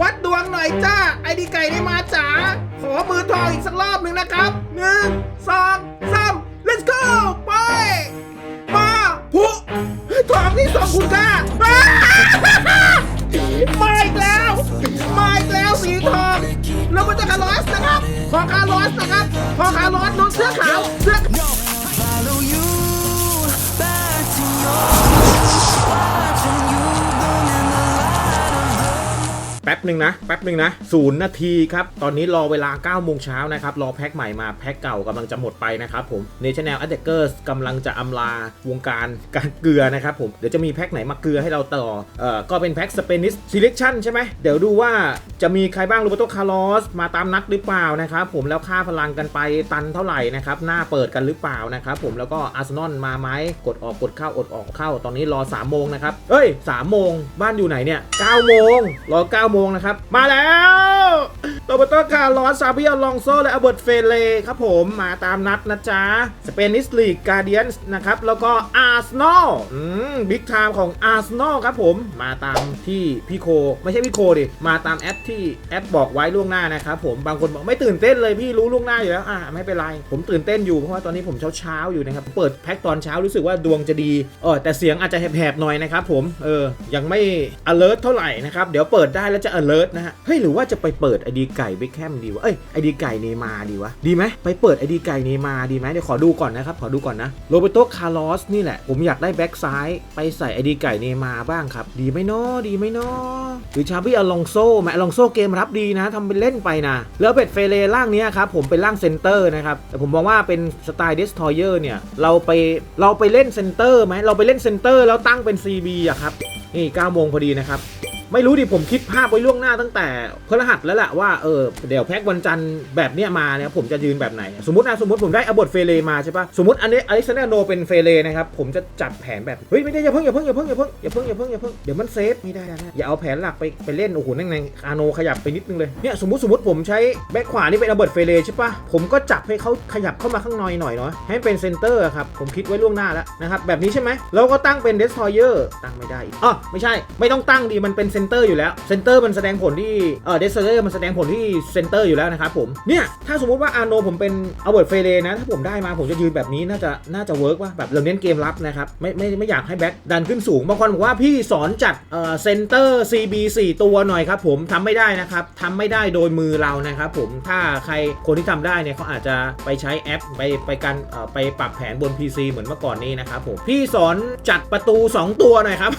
วัดดวงหน่อยจ้า ไอดีไก่ได้มาจ๋า ขอมือทองอีกสักรอบหนึ่งนะครับหนึ่งสองสาม let's go ไปมาพุทองที่สองคุณค่าอ้ามาอีกแล้ว มาอีกแล้วสีทองแล้วมันจะคาร์ลอสนะครับ ขอคาร์ลอสนะครับ ขอคาร์ลอสน้องเสื้อขาวเสื้อ หนึ่งนะ แป๊บหนึ่งนะศูนย์นาทีครับ ตอนนี้รอเวลา9โมงเช้านะครับ รอแพ็คใหม่มา แพ็คเก่ากำลังจะหมดไปนะครับผม National Attackers กำลังจะอำลาวงการการเกลือนะครับผม เดี๋ยวจะมีแพ็คไหนมาเกลือให้เราต่อ เอ่อ ก็เป็นแพ็ค Spanish Selection ใช่ไหม เดี๋ยวดูว่าจะมีใครบ้างรูเบโตคาร์ลอสมาตามนัดหรือเปล่านะครับผม แล้วค่าพลังกันไปตันเท่าไหร่นะครับ หน้าเปิดกันหรือเปล่านะครับผม แล้วก็อาร์เซนอลมาไหมกดออกกดเข้ากดออกเข้า ตอนนี้รอ3โมงนะครับ เอ้ย3โมงบ้านอยู่ไหนเนี่ย9โมงรอ9โมงนะครับ มาแล้ว โรเบโตคาร์ลอสซาบิอลองโซ และอเบิร์ตเฟเลครับผมมาตามนัดนะจ๊ะ สเปนิสลีกการเดียนส์นะครับ แล้วก็อาร์เซนอลบิ๊กไทม์ของอาร์เซนอลครับผมมาตามที่พี่โค ไม่ใช่พี่โคดิ มาตามแอปที่แอปบอกไว้ล่วงหน้านะครับผมบางคนบอกไม่ตื่นเต้นเลยพี่รู้ล่วงหน้าอยู่แล้วอะไม่เป็นไร ผมตื่นเต้นอยู่เพราะว่าตอนนี้ผมเช้าเช้าๆอยู่นะครับเปิดแพ็คตอนเช้ารู้สึกว่าดวงจะดีเออแต่เสียงอาจจะแหบๆหน่อยนะครับผมเออยังไม่ alert เท่าไหร่นะครับเดี๋ยวเปิดได้แล้วจะ alert นะฮะเฮ้ยหรือว่าจะไปเปิดไอดีไก่เบคแฮมดีวะ เอ้ยไอดีไก่เนมาดีวะ ดีไหมไปเปิดไอดีไก่เนมาดีไหมเดี๋ยวขอดูก่อนนะครับ ขอดูก่อนนะ โรเบโตคาร์ลอสนี่แหละ ผมอยากได้แบ็กซ้ายไปใส่ไอดีไก่เนมาบ้างครับ ดีไหมเนาะดีไหมเนาะหรือชาบี้อลองโซแมอลองโซเกมรับดีนะทำเป็นเล่นไปนะ แล้วเป็ดเฟเลร่างนี้ครับผมเป็นร่างเซนเตอร์นะครับ แต่ผมมองว่าเป็นสไตล์เดสทอยเออร์เนี่ย เราไปเราไปเล่นเซนเตอร์ไหมเราไปเล่นเซนเตอร์แล้วตั้งเป็น CB อะครับ นี่9โมงพอดีนะครับ ไม่รู้ดิผมคิดภาพไว้ล่วงหน้าตั้งแต่พฤหัสแล้วแหละว่าเออเดี๋ยวแพ็กวันจันทร์แบบเนี้ยมาเนี่ยผมจะยืนแบบไหน สมมตินะสมมติผมได้อบทเฟเลมาใช่ปะสมมติอันนี้อเล็กซานเดอร์โนเป็นเฟเลนะครับผมจะจัดแผนแบบเฮ้ยไม่ได้อย่าเพิ่งอย่าเพิ่งอย่าเพิ่งอย่าเพิ่งอย่าเพิ่งอย่าเพิ่งอย่าเพิ่งเดี๋ยวมันเซฟไม่ได้นะอย่าเอาแผนหลักไปไปเล่นโอ้โหนั่งในอาโนขยับไปนิดนึงเลยเนี่ยสมมติสมมติผมใช้แบ็คขวานี่เป็นอบทเฟเลใช่ปะผมก็จับให้เขาขยับเข้ามาข้างในหน่อยเนาะให้เป็นเซนเตอร์ครับผมคิดไว้ล่วงหน้าแล้วนะครับแบบนี้ใช่ไหมแล้วก็ตั้งเป็นเดสทอยเออร์ตั้งไม่ได้อ๋อไม่ใช่ไม่ต้องตั้งดีมันเป็นเซซนเตอร์อยู่แล้วเซนเตอร์มันแสดงผลที่เออเดสเตอร์มันแสดงผลที่เซนเตอร์อยู่แล้วนะครับผมเนี่ยถ้าสมมติว่าอาโนผมเป็นอเบิร์ตเฟเรนะถ้าผมได้มาผมจะยืนแบบนี้น่าจะน่าจะเวิร์กว่าแบบเราเน้นเกมรับนะครับไม่ไม่ไม่อยากให้แบ็คดันขึ้นสูงบางคนบอกว่าพี่สอนจัดเออเซนเตอร์ CB 4 ตัวหน่อยครับผมทำไม่ได้นะครับทำไม่ได้โดยมือเรานะครับผมถ้าใครคนที่ทำได้เนี่ยเขาอาจจะไปใช้แอปไปไปกันเอ่อไปปรับแผนบน PC เหมือนเมื่อก่อนนี้นะครับผมพี่สอนจัดประตู 2 ตัวหน่อยครับ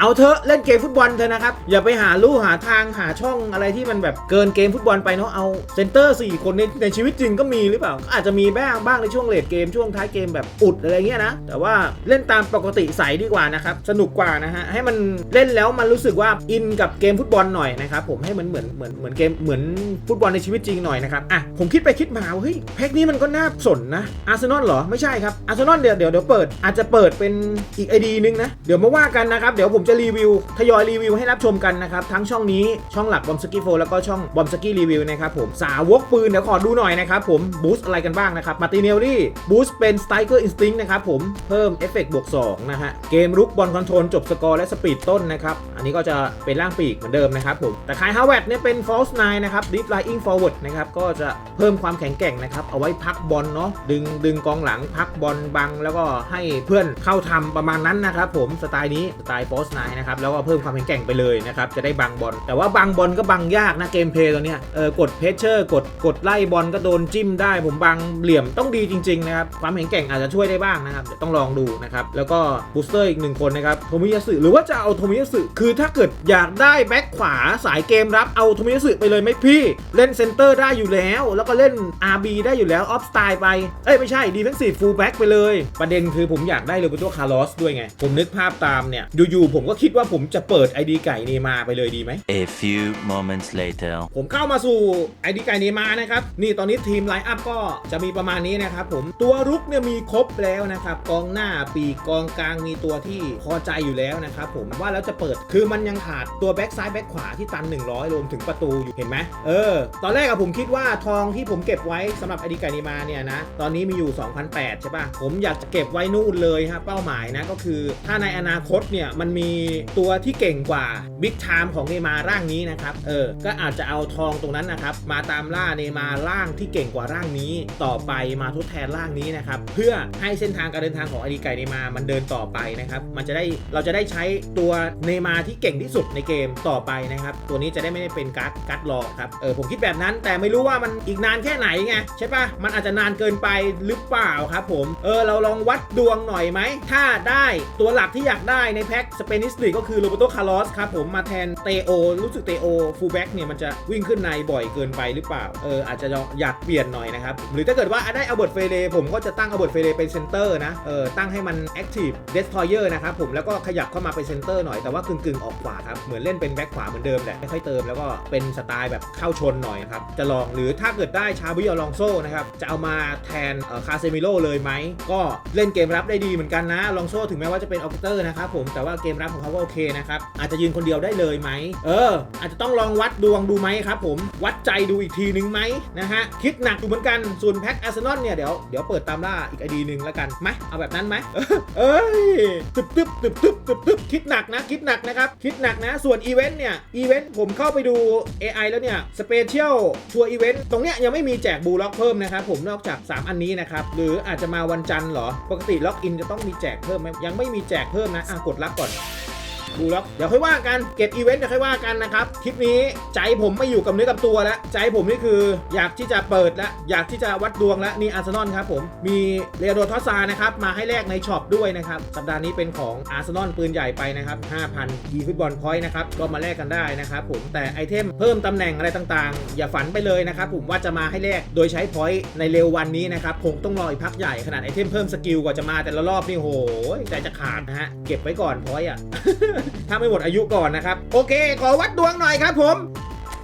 เอาเถอะเล่นเกมฟุตบอลเถอะนะครับ อย่าไปหาลู่หาทางหาช่องอะไรที่มันแบบเกินเกมฟุตบอลไปเนาะเอาเซนเตอร์ 4 คนในในชีวิตจริงก็มีหรือเปล่า อาจจะมีบ้างบ้างในช่วงเลดเกมช่วงท้ายเกมแบบอุดอะไรเงี้ยนะ แต่ว่าเล่นตามปกติใสดีกว่านะครับ สนุกกว่านะฮะ ให้มันเล่นแล้วมันรู้สึกว่าอินกับเกมฟุตบอลหน่อยนะครับผมให้มันเหมือนเหมือนเหมือนเกมเหมือนฟุตบอลในชีวิตจริงหน่อยนะครับอะผมคิดไปคิดมาว่าเฮ้ยแพ็กนี้มันก็น่าสนนะอาร์เซนอลเหรอไม่ใช่ครับอาร์เซนอลเดี๋ยวเดี๋ยวเดี๋ยวเปิดอาจจะเปิดเป็นอีกไอดีนึงนะเดี๋ยวมาว่ากันนะครับเดี๋ยวผมจะรีวิวทยอยรีวิวใให้รับชมกันนะครับ ทั้งช่องนี้ช่องหลักบอมสกี้โฟแล้วก็ช่องบอมสกี้รีวิวนะครับผมสาวกปืน เดี๋ยวขอดูหน่อยนะครับผมบูสอะไรกันบ้างนะครับมาติเนลลี่บูสเป็นสไตรเกอร์อินสติ้งนะครับผมเพิ่มเอฟเฟกต์บวก2นะฮะเกมรุกบอลคอนโทรลจบสกอร์และสปีดต้นนะครับอันนี้ก็จะเป็นร่างปีกเหมือนเดิมนะครับผมแต่คายฮาวเวดเนี่ยเป็นฟอลส์ไนนะครับดิฟไลอิงฟอร์เวิร์ดนะครับก็จะเพิ่มความแข็งแกร่งนะครับเอาไว้พักบอลเนาะดึงดึงกองหลังพักบอลบัง แล้วก็ให้เพื่อนเข้าทำประมาณนั้นนะครับผมสไตล์นี้สไตล์ฟอลส์ไนนะครับแล้วก็เพิ่มความแข็งแกร่งไปเลยนะครับ จะได้บังบอล แต่ว่าบังบอลก็บังยากนะเกมเพลย์ตัวเนี้ย เออกดเพชเชอร์ กดกดไล่บอลก็โดนจิ้มได้ ผมบังเหลี่ยมต้องดีจริงๆนะครับ ความแข็งแกร่งอาจจะช่วยได้บ้างนะครับ เดี๋ยวต้องลองดูนะครับ แล้วก็บูสเตอร์อีกหนึ่งคนนะครับ โทมิยาสึหรือว่าจะเอาโทมิยาสึคือถ้าเกิดอยากได้แบ็คขวาสายเกมรับ เอาโทมิยาสึไปเลยไหมพี่ เล่นเซนเตอร์ได้อยู่แล้ว แล้วก็เล่น RB ได้อยู่แล้วออฟสไตล์ไป เอ้ยไม่ใช่ดีเฟนซีฟฟูลแบ็กไปเลย ประเด็นคือผมอยากได้โรเบโตคาร์ลอสด้วยไง ผมนึกภาพตามเนี่ยอยู่ๆผมก็คิดว่าผมจะเปิด ID ไก่เนมาไปเลยดีไหม A few moments later. ผมเข้ามาสู่ไอดีไก่เนมานะครับ นี่ตอนนี้ทีมไลน์อัพก็จะมีประมาณนี้นะครับผมตัวรุกเนี่ยมีครบแล้วนะครับ กองหน้าปีกกองกลางมีตัวที่พอใจอยู่แล้วนะครับผมว่าแล้วจะเปิดคือมันยังขาดตัวแบ็กซ้ายแบ็กขวาที่ตัน 100รวมถึงประตูอยู่เห็นไหมเออ ตอนแรกอะผมคิดว่าทองที่ผมเก็บไว้สำหรับไอดีไก่เนมาเนี่ยนะตอนนี้มีอยู่2,008ใช่ปะผมอยากจะเก็บไว้นู่นเลยฮะเป้าหมายนะก็คือถ้าในอนาคตเนี่ยมันมีตัวที่เก่งกว่าบิ๊กไทม์ของเนมาร่างนี้นะครับ เออ ก็อาจจะเอาทองตรงนั้นนะครับ มาตามล่าเนมาร่างที่เก่งกว่าร่างนี้ ต่อไปมาทดแทนร่างนี้นะครับ เพื่อให้เส้นทางการเดินทางของอดีไก่เนมา มันเดินต่อไปนะครับ มันจะได้ เราจะได้ใช้ตัวเนมาร์ที่เก่งที่สุดในเกมต่อไปนะครับ ตัวนี้จะได้ไม่ได้เป็นการ์ดการ์ดรอครับ เออ ผมคิดแบบนั้น แต่ไม่รู้ว่ามันอีกนานแค่ไหนไงใช่ปะมันอาจจะนานเกินไปหรือเปล่าครับผม เออ เราลองวัดดวงหน่อยไหม ถ้าได้ตัวหลักที่อยากได้ในแพ็คสเปนิสลีก็คือโรเบโตคาร์ลอสครับผมมาแทนเตโอ รู้สึกเตโอฟูลแบ็กเนี่ยมันจะวิ่งขึ้นในบ่อยเกินไปหรือเปล่า เอออาจจะอยากเปลี่ยนหน่อยนะครับ หรือถ้าเกิดว่าได้อเบิร์ตเฟเดผมก็จะตั้งอเบิร์ตเฟเดเป็นเซนเตอร์นะ เออตั้งให้มันแอคทีฟเดสทอยเออร์นะครับผมแล้วก็ขยับเข้ามาเป็นเซนเตอร์หน่อยแต่ว่ากึ่งๆออกขวาครับเหมือนเล่นเป็นแบ็คขวาเหมือนเดิมแหละไม่ค่อยเติมแล้วก็เป็นสไตล์แบบเข้าชนหน่อยครับจะลองหรือถ้าเกิดได้ชาบิอลองโซนะครับจะเอามาแทนคาเซมิโลเลยไหมก็เล่นเกมรับได้ดีเหมือนกันนะลองโซถึงแม้ว่าจะเป็นออเตอร์นะครับผมแต่ว่าเกมรับของเขาก็โอเคนะครับอาจจะยืนคนเดียวได้เลยไหม เออ อาจจะต้องลองวัดดวงดูไหมครับผม วัดใจดูอีกทีนึงไหมนะฮะ คิดหนักอยู่เหมือนกัน ส่วนแพ็คอาร์เซนอลเนี่ยเดี๋ยวเดี๋ยวเปิดตามล่าอีกไอดีหนึ่งแล้วกันไหมเอาแบบนั้นไหมเอ้ยตึบตึบตึบตึบตึบตึบคิดหนักนะ คิดหนักนะครับ คิดหนักนะ ส่วนอีเวนต์เนี่ย อีเวนต์ผมเข้าไปดู AI แล้วเนี่ย สเปเชียลทัวร์อีเวนต์ตรงเนี้ยยังไม่มีแจกบูล็อกเพิ่มนะครับผมนอกจาก 3 อันนี้นะครับ หรืออาจจะมาวันจันทร์เหรอ ปกติล็อกอินจะต้องมีแจกเพิ่มไหมยังไม่มีแจกเพิ่มนะอะกดรับก่อน ดูแล้วเดี๋ยวค่อยว่ากันเก็บอีเวนต์เดี๋ยวค่อยว่ากันนะครับคลิปนี้ใจผมไม่อยู่กับเนื้อกับตัวแล้ว ใจผมนี่คืออยากที่จะเปิดแล้วอยากที่จะวัดดวงแล้วนี่อาร์เซนอลครับผมมีเรโดทอซานะครับมาให้แลกในช็อปด้วยนะครับสัปดาห์นี้เป็นของอาร์เซนอลปืนใหญ่ไปนะครับ5,000 e ฟุตบอลพอยต์นะครับก็มาแลกกันได้นะครับผมแต่ไอเทมเพิ่มตำแหน่งอะไรต่างๆ อย่าฝันไปเลยนะครับผมว่าจะมาให้แลกโดยใช้พอยต์ในเร็ววันนี้นะครับคงต้องรออีกพักใหญ่ขนาดไอเทมเพิ่มสกิลกว่าจะมาแต่ละรอบนี่โหใจจะขาดนะฮะเก็บไว้ก่อนพอยต์อะถ้าไม่หมดอายุก่อนนะครับ โอเค ขอวัดดวงหน่อยครับผม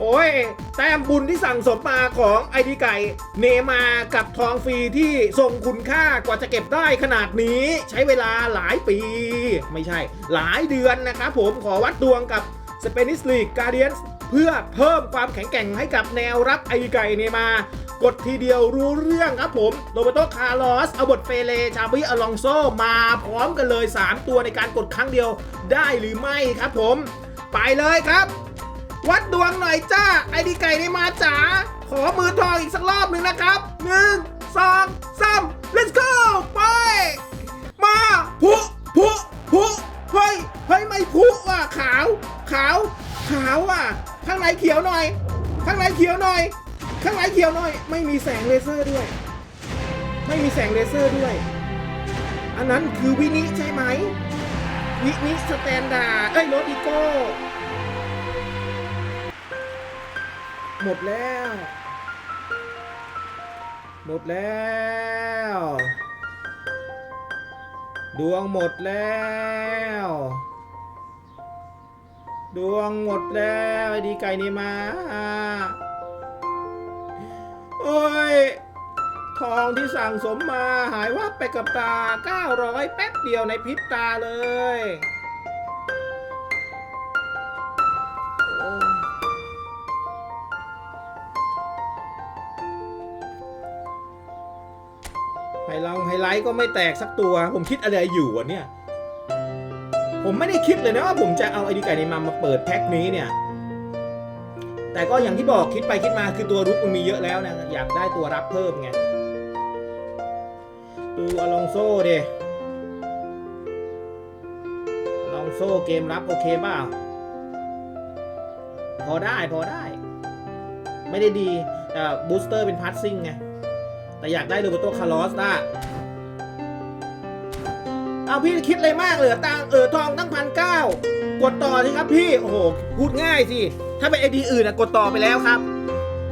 โอ้ย แต้มบุญที่สั่งสมมาของไอดีไก่เนมากับทองฟรีที่ทรงคุณค่ากว่าจะเก็บได้ขนาดนี้ ใช้เวลาหลายปี ไม่ใช่ หลายเดือนนะครับผมขอวัดดวงกับ Spanish League Guardians เพื่อเพิ่มความแข็งแกร่งให้กับแนวรับไอดีไก่เนมา กดทีเดียวรู้เรื่องครับผมโรเบโตคาร์ลอสอัลเบร์ตเฟเลชาบิอลองโซมาพร้อมกันเลย 3 ตัวในการกดครั้งเดียวได้หรือไม่ครับผม ไปเลยครับ วัดดวงหน่อยจ้า ไอดีไก่นี่มาจ๋าขอมือทองอีกสักรอบหนึ่งนะครับหนึ่งสองสาม let's go ไป มาพุพุพุเฮ้ยเฮ้ยไม่พุว่ะขาว ขาว ขาวว่ะข้างในเขียวหน่อย ข้างในเขียวหน่อย ข้างในเขียวหน่อย ไม่มีแสงเลเซอร์ด้วย ไม่มีแสงเลเซอร์ด้วย อันนั้นคือวินิใช่ไหม วินิสแตนดาร์ดเอ้ยโรดิโก้หมดแล้ว หมดแล้ว ดวงหมดแล้ว ดวงหมดแล้วไอ้ดีไก่นี่มา โอ้ย ทองที่สั่งสมมาหายวับไปกับตา 900 แป๊บเดียวในพริบตาเลย ไฮลองไฮไลท์ก็ไม่แตกสักตัว ผมคิดอะไรอยู่วะเนี่ย ผมไม่ได้คิดเลยนะว่าผมจะเอาไอดีไก่ในมามาเปิดแพ็คนี้เนี่ย แต่ก็อย่างที่บอกคิดไปคิดมาคือตัวรุกมันมีเยอะแล้วนะอยากได้ตัวรับเพิ่มไงดูอลองโซ่ดิอลองโซ่เกมรับโอเคเปล่าพอได้พอได้ ไม่ได้ดีแต่บูสเตอร์เป็นพาร์ซิ่งไง แต่อยากได้โรเบโตคาร์ลอสนะ เอาพี่คิดอะไรมากเลยตังเออทองตั้งพันเก้ากดต่อสิครับพี่โอ้โหพูดง่ายสิถ้าเป็นไอดีอื่นนะกดต่อไปแล้วครับ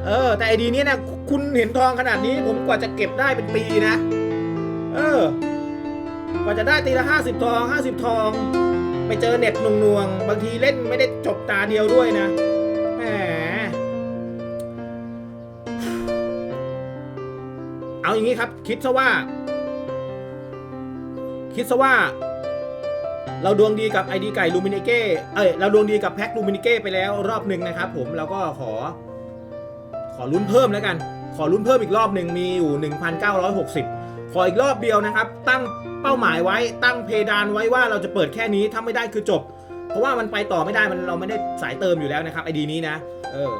เออ แต่ไอดีนี้นะคุณเห็นทองขนาดนี้ผมกว่าจะเก็บได้เป็นปีนะ เออ กว่าจะได้ตีละห้าสิบทองห้าสิบทอง ไปเจอเน็ตหน่วงๆบางทีเล่นไม่ได้จบตาเดียวด้วยนะแหมเอาอย่างนี้ครับ คิดซะว่า คิดซะว่า เราดวงดีกับไอดีไก่ลูมินิเก้เอ้ยเราดวงดีกับแพ็คลูมินิเก้ไปแล้วรอบหนึ่งนะครับผมเราก็ขอ ขอลุ้นเพิ่มแล้วกัน ขอลุ้นเพิ่มอีกรอบหนึ่งมีอยู่ 1,960 ขออีกรอบเดียวนะครับ ตั้งเป้าหมายไว้ตั้งเพดานไว้ว่าเราจะเปิดแค่นี้ถ้าไม่ได้คือจบ เพราะว่ามันไปต่อไม่ได้มันเราไม่ได้สายเติมอยู่แล้วนะครับไอดีนี้นะเออ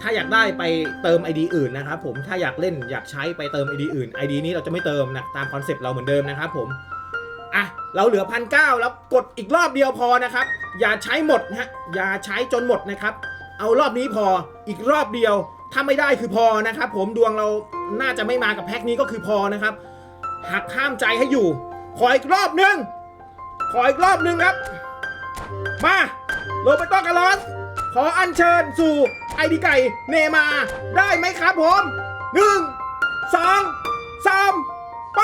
ถ้าอยากได้ไปเติม ID อื่นนะครับผมถ้าอยากเล่นอยากใช้ไปเติม ID อื่น ID นี้เราจะไม่เติมนะตามคอนเซปต์เราเหมือนเดิมนะครับผม อะเราเหลือพันเก้าแล้วกดอีกรอบเดียวพอนะครับ อย่าใช้หมดนะฮะอย่าใช้จนหมดนะครับ เอารอบนี้พออีกรอบเดียว ถ้าไม่ได้คือพอนะครับ ผมดวงเราน่าจะไม่มากับแพ็คนี้ก็คือพอนะครับหักห้ามใจให้อยู่ ขออีกรอบหนึง ขออีกรอบหนึงครับ มาโรเบร์โตคาร์ลอส ขออัญเชิญสู่ไอดีไก่เนมาได้ไหมครับผมหนึ่งสองสามไป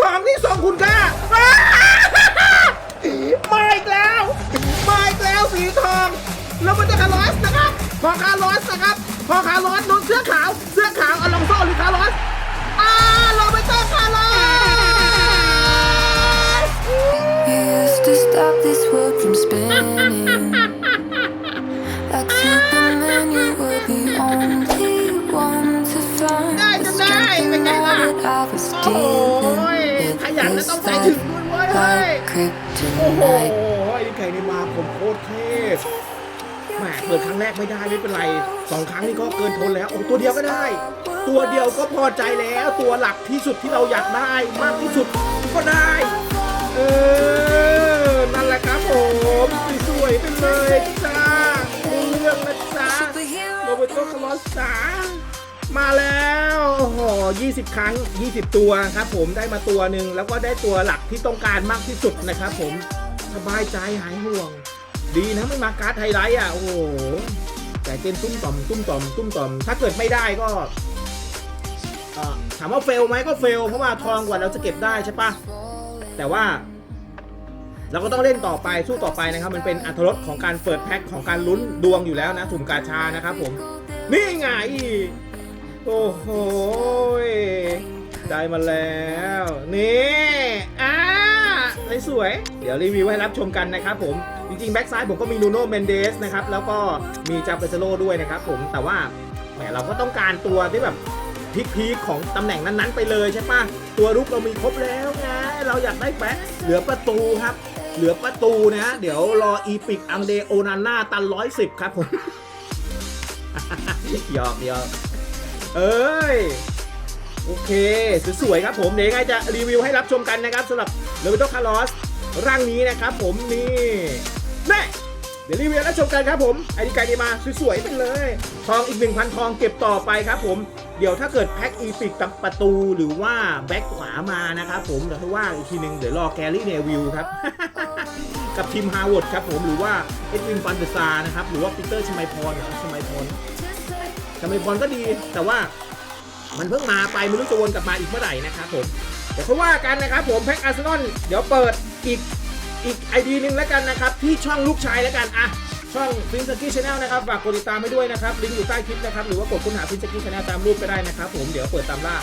ทองที่สองคุณค่าอ้ามาอีกแล้วมาอีกแล้วสีทองโรเบร์โตคาร์ลอสนะครับพอคาร์ลอสนะครับพอคาร์ลอสโดนเสื้อขาว เสื้อขาวอลองโซ่หรือคาร์ลอสอ่าโรเบร์โตคาร์ลอส You used to stop this world from spinning. และ this ต้องใจถึง life ด้วยเว้ย like โอ้โห kryptonite. ไอ้ไก่นี่มาผมโคตรเทพแหมเปิดครั้งแรกไม่ได้ไม่เป็นไรสองครั้งนี่ก็เกินทนแล้วโอ้ตัวเดียวก็ได้ ตัวเดียวก็พอใจแล้ว ตัวหลักที่สุดที่เราอยากได้มากที่สุดก็ได้ เออนั่นแหละครับผมสวยๆไปเลยจ้ารู้เรื่องนะจ๊ะโรเบร์โตคาร์ลอสจ๋า มาแล้วโอ้โห20 ครั้ง 20 ตัวครับผมได้มาตัวหนึ่งแล้วก็ได้ตัวหลักที่ต้องการมากที่สุดนะครับผมสบายใจหายห่วง ดีนะไม่มาการ์ดไฮไลท์อะโอ้โหใจเต้นตุ้มต่อมตุ้มต่อมตุ้มต่อม ถ้าเกิดไม่ได้ก็ถามว่าเฟลไหมก็เฟลเพราะว่าทองกว่าเราจะเก็บได้ใช่ปะแต่ว่า เราก็ต้องเล่นต่อไปสู้ต่อไปนะครับ มันเป็นอัตรสของการเปิดแพ็คของการลุ้นดวงอยู่แล้วนะสุ่มกาชานะครับผมนี่ไง โอ้โหได้มาแล้ว นี่อ่าสวย เดี๋ยวรีวิวให้รับชมกันนะครับผม จริงๆ แบ็กซ้ายผมก็มีนูโน่เมนเดสนะครับ แล้วก็มีจาเปเซโลด้วยนะครับผมแต่ว่าแหมเราก็ต้องการตัวที่แบบพีคๆของตำแหน่งนั้นๆไปเลยใช่ปะตัวรุกเรามีครบแล้วไงเราอยากได้แบ็คเหลือประตูครับ เหลือประตูนะฮะเดี๋ยวรออีพิกอังเดโอนาน่าตันร้อยสิบครับผมหยอกหยอก เอ้ย โอเค สวยๆครับผม เดี๋ยวยังไงจะรีวิวให้รับชมกันนะครับสำหรับเลเวโตคาร์ลอสร่างนี้นะครับผมนี่แน่เดี๋ยวรีวิวให้รับชมกันครับผมไอดีไกดีมาสวยๆไปเลย ทองอีก 1,000 ทองเก็บต่อไปครับผม เดี๋ยวถ้าเกิดแพ็กอีพิกตับประตูหรือว่าแบ็คขวามานะครับผมเดี๋ยวให้ว่าอีกทีหนึ่งเดี๋ยวรอแกรี่เนวิลครับ กับทีมฮาวเวิร์ดครับผมหรือว่าเอ็ดวินฟันเดซานะครับ หรือว่าปีเตอร์ชไมพรหรือชไมพร ชไมบอลก็ดี แต่ว่ามันเพิ่งมาไปไม่รู้จะวนกลับมาอีกเมื่อไหร่นะครับผม เดี๋ยวเขาว่ากันนะครับผมแพ็กอาร์เซนอลเดี๋ยวเปิดอีกอีกไอดีหนึ่งแล้วกันนะครับ ที่ช่องลูกชายแล้วกันอะ ช่องฟินสกี้ชาแนลนะครับฝากกดติดตามให้ด้วยนะครับลิงก์อยู่ใต้คลิปนะครับหรือว่ากดค้นหาฟินสกี้ชาแนลตามรูปก็ได้นะครับผมเดี๋ยวเปิดตามล่า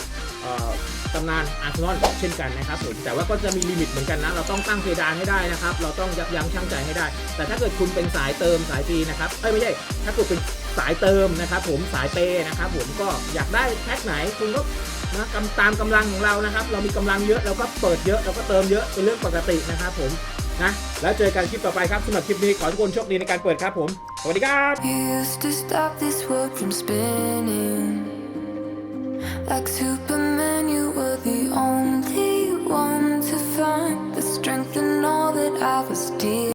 ตำนานอาร์เซนอลเช่นกันนะครับผมแต่ว่าก็จะมีลิมิตเหมือนกันนะเราต้องตั้งเพดานให้ได้นะครับเราต้องยับยั้งชั่งใจให้ได้ แต่ถ้าเกิดคุณเป็นสายเติมสายฟรีนะครับเอ้ยไม่ใช่ถ้าคุณเป็นสายเติมนะครับผมสายเปย์นะครับผมก็อยากได้แพ็คไหนคุณก็นะตามกำลังของเรานะครับ เรามีกำลังเยอะเราก็เปิดเยอะเราก็เติมเยอะเป็นเรื่องปกตินะครับผม นะ แล้วเจอกันคลิปต่อไปครับสำหรับคลิปนี้ขอทุกคนโชคดีในการเปิดครับผม สวัสดีครับ You used to stop this world from spinning. Like Superman, you were the only one to find the strength in all that I was dealing.